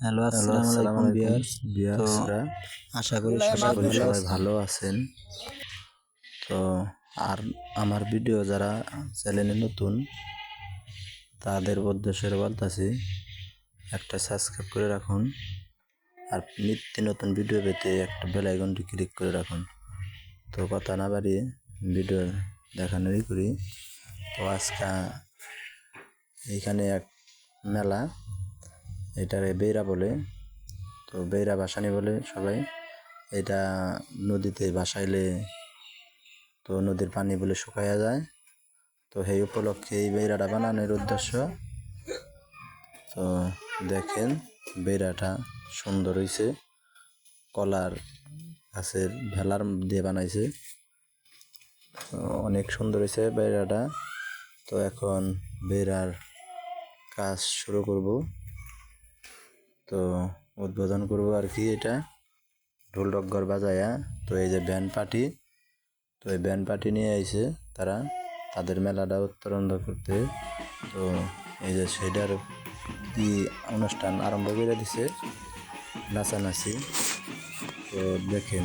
Hello আসসালামু আলাইকুম বিয়ার্স বিয়ার্সরা আশা করি সবাই ভালো আছেন। ভালো আছেন। তো আর আমার ভিডিও যারা চ্যানেলে নতুন তাদের উদ্দেশ্যে বলতেছি একটা সাবস্ক্রাইব করে রাখুন। আর নিত্য নতুন ভিডিও পেতে একটা বেল আইকনটি ক্লিক করে রাখুন। তো কথা না বাড়িয়ে ভিডিও দেখানোরই করি। তো আজকে এখানে এক মেলা এটারে বেইরা বলে, তো বেইরা ভাসানি বলে সবাই। এটা নদীতে ভাসাইলে তো নদীর পানি বলে শুকাইয়া যায়। তো সেই উপলক্ষে এই বেইরাটা বানানোর উদ্দেশ্য, তো দেখেন বেড়াটা সুন্দর হয়েছে কলার গাছের ভেলার দিয়ে বানাইছে। অনেক সুন্দর হয়েছে বেড়াটা তো এখন বেড়ার কাজ শুরু করব। তো উদ্বোধন করব আর কি এটা। ঢোল ডগর বাজায়া। তো এই যে ব্যান্ড পার্টি তো এই ব্যান্ড পার্টি নিয়ে আইছে তারা। তাদের মেলাটা উত্তরণ করতে। তো এই যে সেটার কি অনুষ্ঠান আরম্ভ করে দিছে নাচানাচি। তো দেখেন।